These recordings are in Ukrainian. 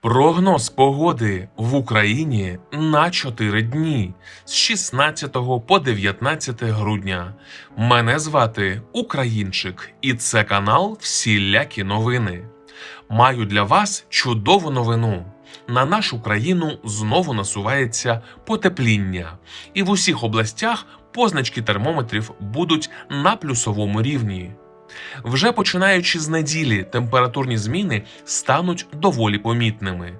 Прогноз погоди в Україні на 4 дні з 16 по 19 грудня. Мене звати Українчик, і це канал Всілякі новини. Маю для вас чудову новину. На нашу країну знову насувається потепління, і в усіх областях позначки термометрів будуть на плюсовому рівні. Вже починаючи з неділі, температурні зміни стануть доволі помітними.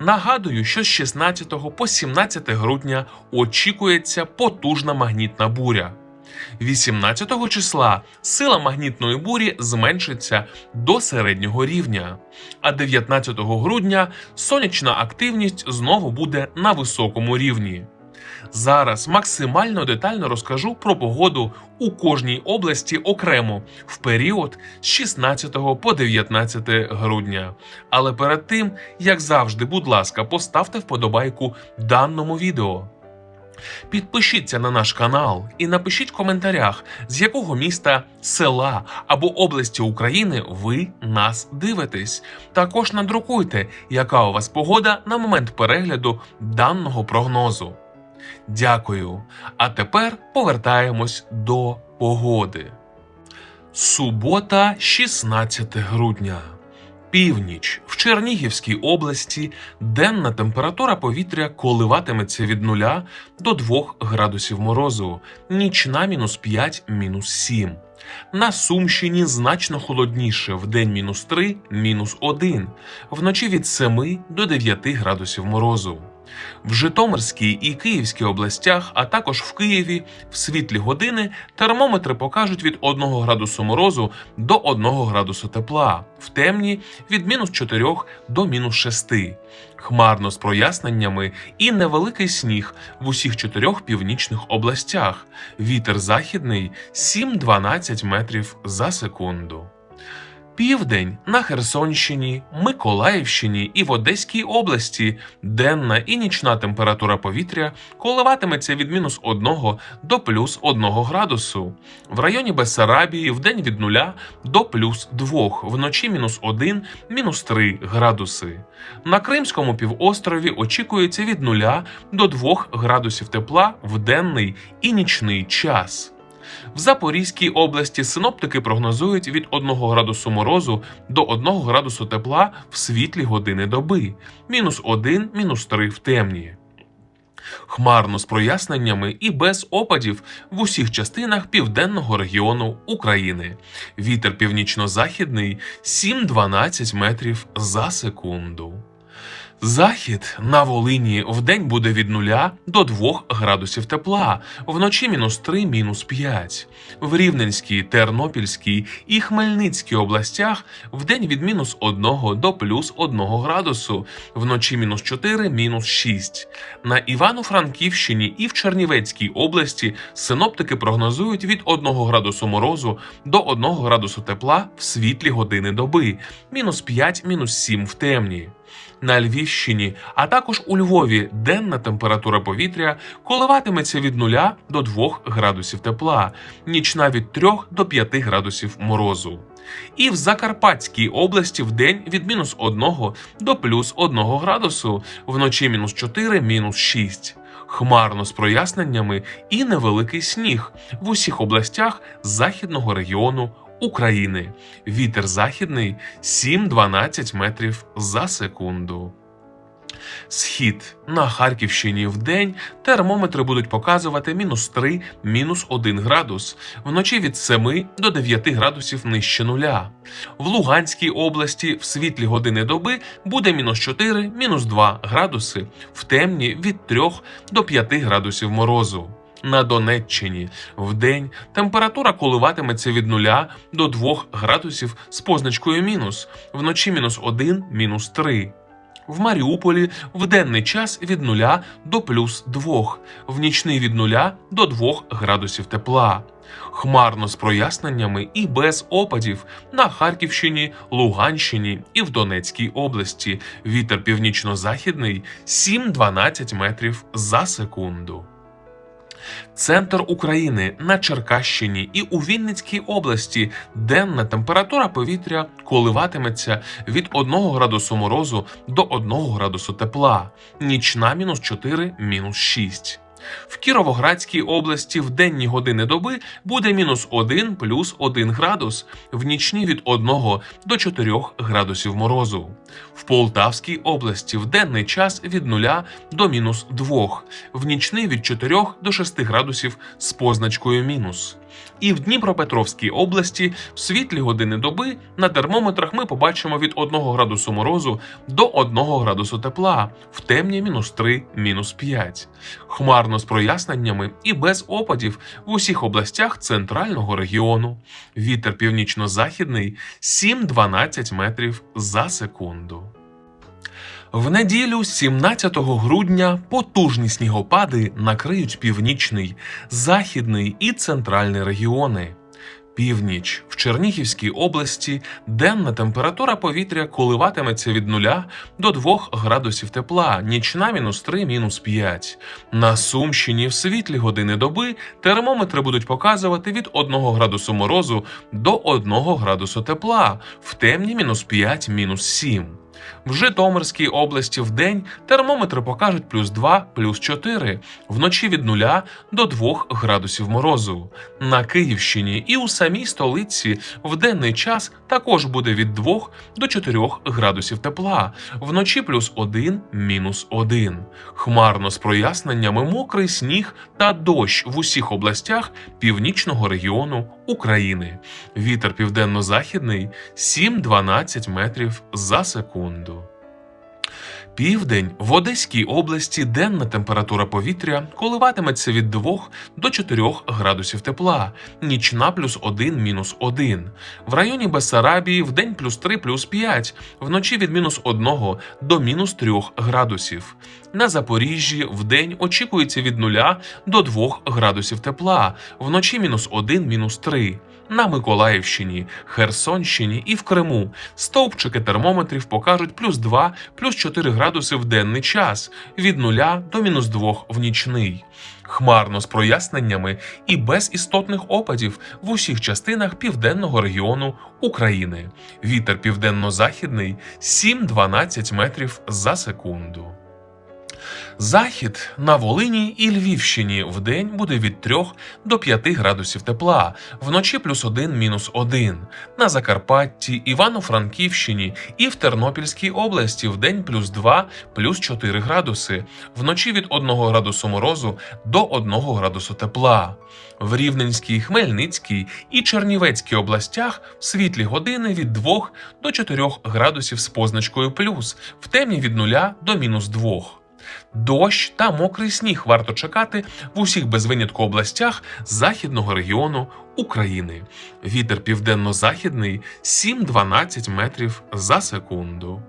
Нагадую, що з 16 по 17 грудня очікується потужна магнітна буря. 18 числа сила магнітної бурі зменшиться до середнього рівня, а 19 грудня сонячна активність знову буде на високому рівні. Зараз максимально детально розкажу про погоду у кожній області окремо в період з 16 по 19 грудня. Але перед тим, як завжди, будь ласка, поставте вподобайку даному відео. Підпишіться на наш канал і напишіть в коментарях, з якого міста, села або області України ви нас дивитесь. Також надрукуйте, яка у вас погода на момент перегляду даного прогнозу. Дякую. А тепер повертаємось до погоди. Субота, 16 грудня. Північ в Чернігівській області денна температура повітря коливатиметься від 0 до 2 градусів морозу, нічна мінус 5, мінус 7. На Сумщині значно холодніше в день мінус 3, мінус 1, вночі від 7 до 9 градусів морозу. В Житомирській і Київській областях, а також в Києві в світлі години термометри покажуть від 1 градусу морозу до 1 градусу тепла, в темні від мінус 4 до мінус 6. Хмарно з проясненнями і невеликий сніг в усіх чотирьох північних областях. Вітер західний 7-12 метрів за секунду. Південь на Херсонщині, Миколаївщині і в Одеській області денна і нічна температура повітря коливатиметься від мінус 1 до плюс 1 градусу. В районі Бессарабії в день від 0 до плюс 2, вночі мінус 1, мінус 3 градуси. На Кримському півострові очікується від 0 до 2 градусів тепла в денний і нічний час. В Запорізькій області синоптики прогнозують від 1 градусу морозу до 1 градусу тепла в світлі години доби, мінус 1, мінус 3 в темні. Хмарно з проясненнями і без опадів в усіх частинах південного регіону України. Вітер північно-західний 7-12 метрів за секунду. Захід на Волині вдень буде від 0 до 2 градусів тепла, вночі мінус 3, мінус 5. В Рівненській, Тернопільській і Хмельницькій областях вдень від мінус 1 до плюс 1 градусу, вночі мінус 4, мінус 6. На Івано-Франківщині і в Чернівецькій області синоптики прогнозують від 1 градусу морозу до 1 градусу тепла в світлі години доби, мінус 5, мінус 7 в темні. На Львівщині, а також у Львові денна температура повітря коливатиметься від 0 до 2 градусів тепла, нічна від 3 до 5 градусів морозу. І в Закарпатській області в день від мінус 1 до плюс 1 градусу, вночі мінус 4, мінус 6. Хмарно з проясненнями і невеликий сніг в усіх областях західного регіону України. Вітер західний 7-12 метрів за секунду. Схід на Харківщині в день термометри будуть показувати мінус 3, мінус 1 градус, вночі від 7 до 9 градусів нижче нуля. В Луганській області в світлі години доби буде мінус 4, мінус 2 градуси, в темні від 3 до 5 градусів морозу. На Донеччині в день температура коливатиметься від 0 до 2 градусів з позначкою мінус, вночі мінус 1, мінус 3. В Маріуполі в денний час від 0 до плюс 2, в нічний від 0 до 2 градусів тепла. Хмарно з проясненнями і без опадів на Харківщині, Луганщині і в Донецькій області. Вітер північно-західний 7-12 метрів за секунду. Центр України на Черкащині і у Вінницькій області денна температура повітря коливатиметься від 1 градусу морозу до 1 градусу тепла, нічна мінус 4, мінус 6. В Кіровоградській області в денні години доби буде мінус 1 плюс 1 градус, в нічні від 1 до 4 градусів морозу. В Полтавській області в денний час від 0 до мінус 2, в нічний від 4 до 6 градусів з позначкою мінус. І в Дніпропетровській області в світлі години доби на термометрах ми побачимо від 1 градусу морозу до 1 градусу тепла, в темні мінус 3, мінус 5. Хмарно з проясненнями і без опадів в усіх областях центрального регіону. Вітер північно-західний 7-12 метрів за секунду. В неділю, 17 грудня, потужні снігопади накриють північний, західний і центральний регіони. Північ в Чернігівській області денна температура повітря коливатиметься від 0 до 2 градусів тепла, нічна мінус 3, мінус 5. На Сумщині в світлі години доби термометри будуть показувати від 1 градусу морозу до 1 градусу тепла, в темні мінус 5, мінус 7. В Житомирській області в день термометри покажуть плюс 2, плюс 4, вночі від 0 до 2 градусів морозу. На Київщині і у самій столиці в денний час також буде від 2 до 4 градусів тепла, вночі плюс 1, мінус 1. Хмарно з проясненнями мокрий сніг та дощ в усіх областях північного регіону України. Вітер південно-західний 7-12 метрів за секунду. Південь в Одеській області денна температура повітря коливатиметься від 2 до 4 градусів тепла, нічна плюс 1 мінус 1. В районі Бессарабії в день плюс 3 плюс 5, вночі від мінус 1 до мінус 3 градусів. На Запоріжжі в день очікується від 0 до 2 градусів тепла, вночі мінус 1 мінус 3. На Миколаївщині, Херсонщині і в Криму стовпчики термометрів покажуть плюс 2, плюс 4 градуси в денний час, від 0 до мінус 2 в нічний. Хмарно з проясненнями і без істотних опадів в усіх частинах південного регіону України. Вітер південно-західний 7-12 метрів за секунду. Захід на Волині і Львівщині в день буде від 3 до 5 градусів тепла, вночі плюс 1 мінус 1. На Закарпатті, Івано-Франківщині і в Тернопільській області в день плюс 2 плюс 4 градуси, вночі від 1 градусу морозу до 1 градусу тепла. В Рівненській, Хмельницькій і Чернівецькій областях в світлі години від 2 до 4 градусів з позначкою плюс, в темні від 0 до мінус 2. Дощ та мокрий сніг варто чекати в усіх без винятку областях західного регіону України. Вітер південно-західний 7-12 метрів за секунду.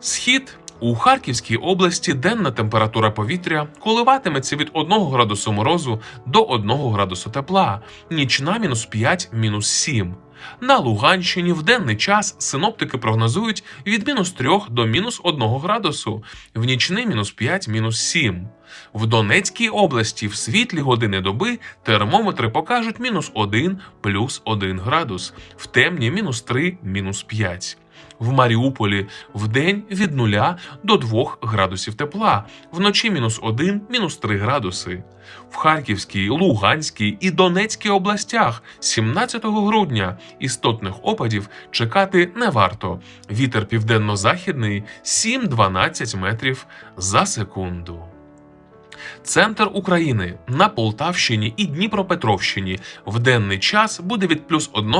Схід у Харківській області денна температура повітря коливатиметься від 1 градусу морозу до 1 градусу тепла, нічна мінус 5, мінус 7. На Луганщині в денний час синоптики прогнозують від мінус 3 до мінус 1 градусу, в нічний мінус 5, мінус 7. В Донецькій області в світлі години доби термометри покажуть мінус 1 плюс 1 градус, в темні мінус 3, мінус 5. В Маріуполі в день від 0 до 2 градусів тепла, вночі мінус 1, мінус 3 градуси. В Харківській, Луганській і Донецькій областях 17 грудня істотних опадів чекати не варто. Вітер південно-західний 7-12 метрів за секунду. Центр України на Полтавщині і Дніпропетровщині в денний час буде від плюс 1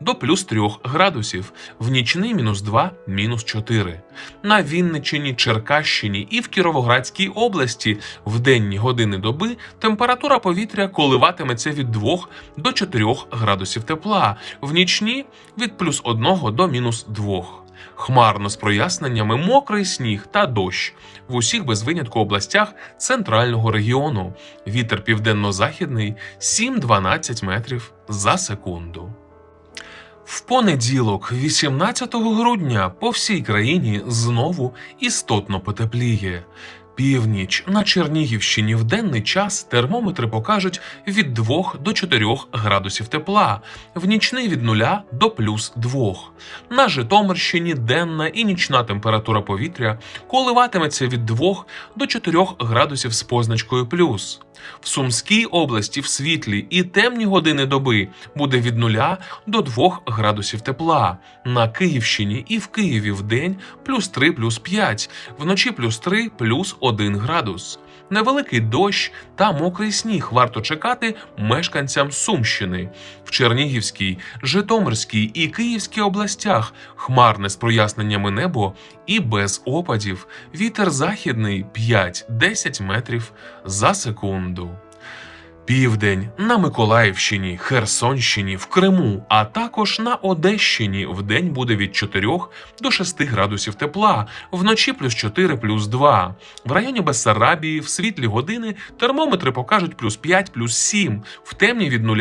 до плюс 3 градусів, в нічний мінус 2, мінус 4. На Вінниччині, Черкащині і в Кіровоградській області в денні години доби температура повітря коливатиметься від 2 до 4 градусів тепла, в нічні від плюс 1 до мінус 2. Хмарно з проясненнями мокрий сніг та дощ в усіх без винятку областях центрального регіону. Вітер південно-західний 7-12 метрів за секунду. В понеділок, 18 грудня, по всій країні знову істотно потепліє. Північ на Чернігівщині в денний час термометри покажуть від 2 до 4 градусів тепла, в нічний від 0 до плюс 2. На Житомирщині денна і нічна температура повітря коливатиметься від 2 до 4 градусів з позначкою плюс. В Сумській області в світлі і темні години доби буде від 0 до 2 градусів тепла. На Київщині і в Києві в день плюс 3 плюс 5, вночі плюс 3 плюс 1 градус. Невеликий дощ та мокрий сніг варто чекати мешканцям Сумщини. В Чернігівській, Житомирській і Київській областях хмарне з проясненнями небо і без опадів. Вітер західний 5-10 метрів за секунду. Південь на Миколаївщині, Херсонщині, в Криму, а також на Одещині в день буде від 4 до 6 градусів тепла, вночі плюс 4 плюс 2. В районі Бессарабії в світлі години термометри покажуть плюс 5 плюс 7, в темні від 0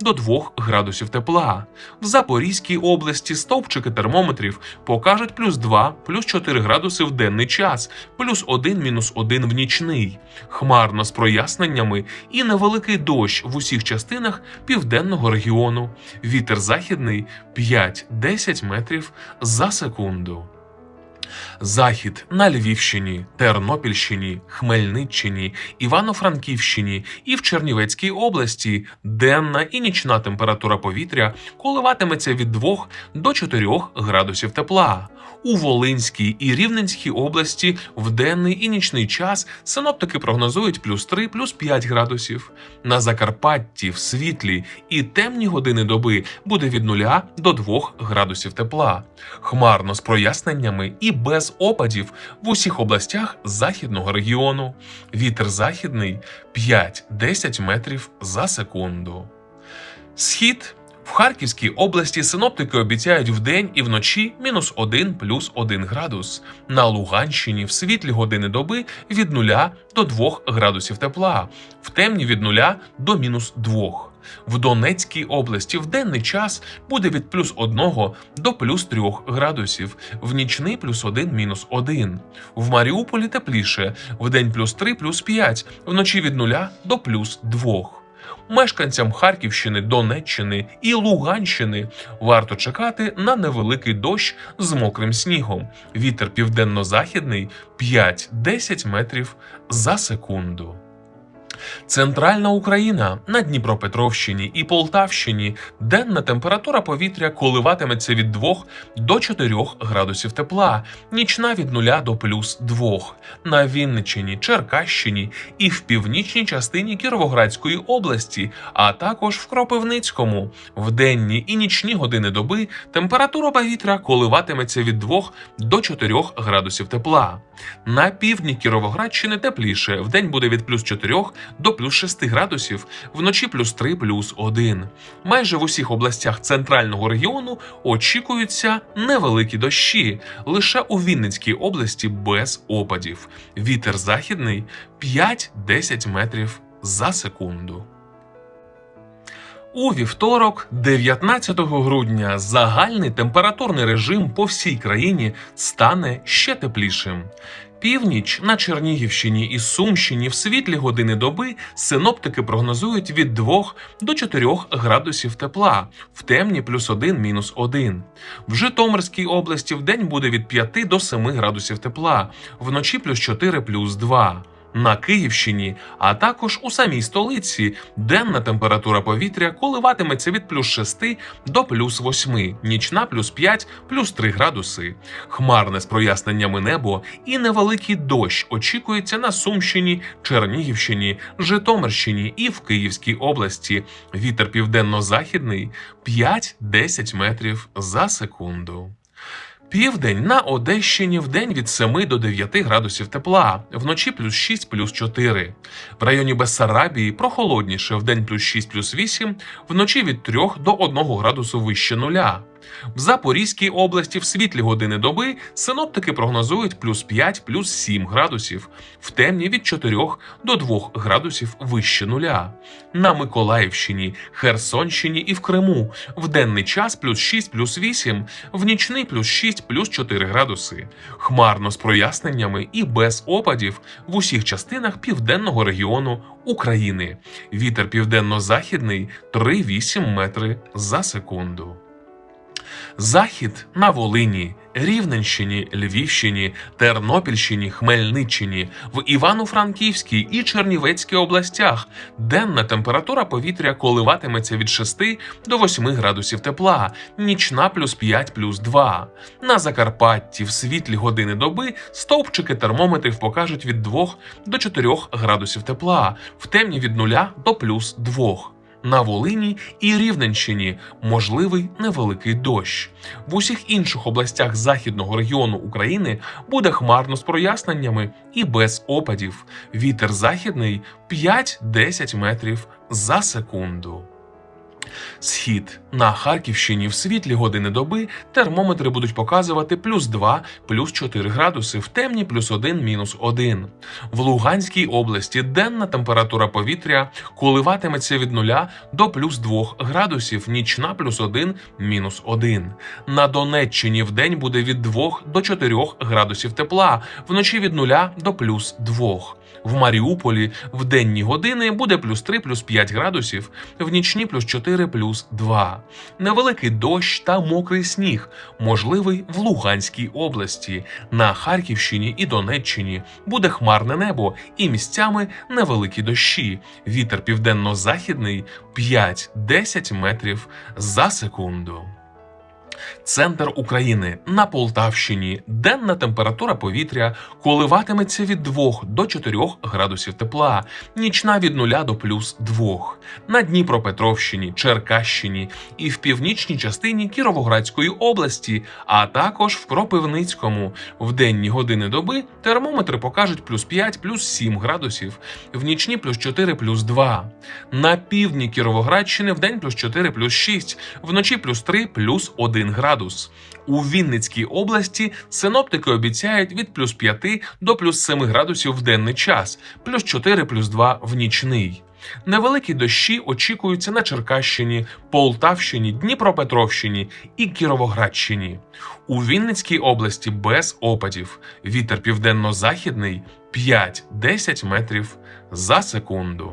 до 2 градусів тепла. В Запорізькій області стовпчики термометрів покажуть плюс 2 плюс 4 градуси в денний час, плюс 1 мінус 1 в нічний. Хмарно з проясненнями і невеликий дощ в усіх частинах південного регіону. Вітер західний 5-10 метрів за секунду. Захід на Львівщині, Тернопільщині, Хмельниччині, Івано-Франківщині і в Чернівецькій області денна і нічна температура повітря коливатиметься від 2 до 4 градусів тепла. У Волинській і Рівненській області в денний і нічний час синоптики прогнозують плюс 3, плюс 5 градусів. На Закарпатті в світлі і темні години доби буде від 0 до 2 градусів тепла. Хмарно з проясненнями і без опадів в усіх областях західного регіону. Вітер західний 5-10 метрів за секунду. Схід в Харківській області синоптики обіцяють вдень і вночі мінус 1 плюс 1 градус. На Луганщині в світлі години доби від 0 до 2 градусів тепла, в темні від 0 до мінус 2. В Донецькій області в денний час буде від плюс 1 до плюс 3 градусів, в нічний плюс 1 мінус 1. В Маріуполі тепліше, в день плюс 3 плюс 5, вночі від 0 до плюс 2. Мешканцям Харківщини, Донеччини і Луганщини варто чекати на невеликий дощ з мокрим снігом. Вітер південно-західний 5-10 метрів за секунду. Центральна Україна на Дніпропетровщині і Полтавщині денна температура повітря коливатиметься від 2 до 4 градусів тепла, нічна від 0 до плюс 2. На Вінниччині, Черкащині і в північній частині Кіровоградської області, а також в Кропивницькому. В денні і нічні години доби температура повітря коливатиметься від 2 до 4 градусів тепла. На півдні Кіровоградщини тепліше, вдень буде від плюс 4 до плюс 6 градусів, вночі плюс 3 плюс 1. Майже в усіх областях центрального регіону очікуються невеликі дощі, лише у Вінницькій області без опадів. Вітер західний 5-10 метрів за секунду. У вівторок, 19 грудня, загальний температурний режим по всій країні стане ще теплішим. Північ на Чернігівщині і Сумщині в світлі години доби синоптики прогнозують від 2 до 4 градусів тепла, в темні плюс 1 мінус 1. В Житомирській області в день буде від 5 до 7 градусів тепла, вночі плюс 4 плюс 2 на Київщині, а також у самій столиці денна температура повітря коливатиметься від плюс 6 до плюс 8, нічна плюс 5, плюс 3 градуси. Хмарне з проясненнями небо і невеликий дощ очікується на Сумщині, Чернігівщині, Житомирщині і в Київській області. Вітер південно-західний 5-10 метрів за секунду. Південь на Одещині в день від 7 до 9 градусів тепла, вночі плюс 6 плюс 4. В районі Бессарабії прохолодніше в день плюс 6 плюс 8, вночі від 3 до 1 градусу вище нуля. В Запорізькій області в світлі години доби синоптики прогнозують плюс 5, плюс 7 градусів, в темні від 4 до 2 градусів вище нуля. На Миколаївщині, Херсонщині і в Криму в денний час плюс 6, плюс 8, в нічний плюс 6, плюс 4 градуси. Хмарно з проясненнями і без опадів в усіх частинах південного регіону України. Вітер південно-західний 3,8 метри за секунду. Захід на Волині, Рівненщині, Львівщині, Тернопільщині, Хмельниччині, в Івано-Франківській і Чернівецькій областях денна температура повітря коливатиметься від 6 до 8 градусів тепла, нічна плюс 5 плюс 2. На Закарпатті в світлі години доби стовпчики термометрів покажуть від 2 до 4 градусів тепла, в темні від 0 до плюс 2. На Волині і Рівненщині можливий невеликий дощ. В усіх інших областях західного регіону України буде хмарно з проясненнями і без опадів. Вітер західний 5-10 метрів за секунду. Схід на Харківщині в світлі години доби термометри будуть показувати плюс 2, плюс 4 градуси, в темні плюс 1, мінус 1. В Луганській області денна температура повітря коливатиметься від 0 до плюс 2 градусів, нічна плюс 1, мінус 1. На Донеччині вдень буде від 2 до 4 градусів тепла, вночі від 0 до плюс 2. В Маріуполі в денні години буде плюс 3, плюс 5 градусів, в нічні плюс 4, плюс 2. Невеликий дощ та мокрий сніг, можливий в Луганській області. На Харківщині і Донеччині буде хмарне небо і місцями невеликі дощі. Вітер південно-західний 5-10 метрів за секунду. Центр України на Полтавщині. Денна температура повітря коливатиметься від 2 до 4 градусів тепла, нічна від 0 до плюс 2. На Дніпропетровщині, Черкащині і в північній частині Кіровоградської області, а також в Кропивницькому. В денні години доби термометри покажуть плюс 5, плюс 7 градусів, в нічні плюс 4, плюс 2. На півдні Кіровоградщини в день плюс 4, плюс 6, вночі плюс 3, плюс 1 градус. У Вінницькій області синоптики обіцяють від плюс 5 до плюс 7 градусів в денний час, плюс 4, плюс 2 в нічний. Невеликі дощі очікуються на Черкащині, Полтавщині, Дніпропетровщині і Кіровоградщині. У Вінницькій області без опадів. Вітер південно-західний 5-10 метрів за секунду.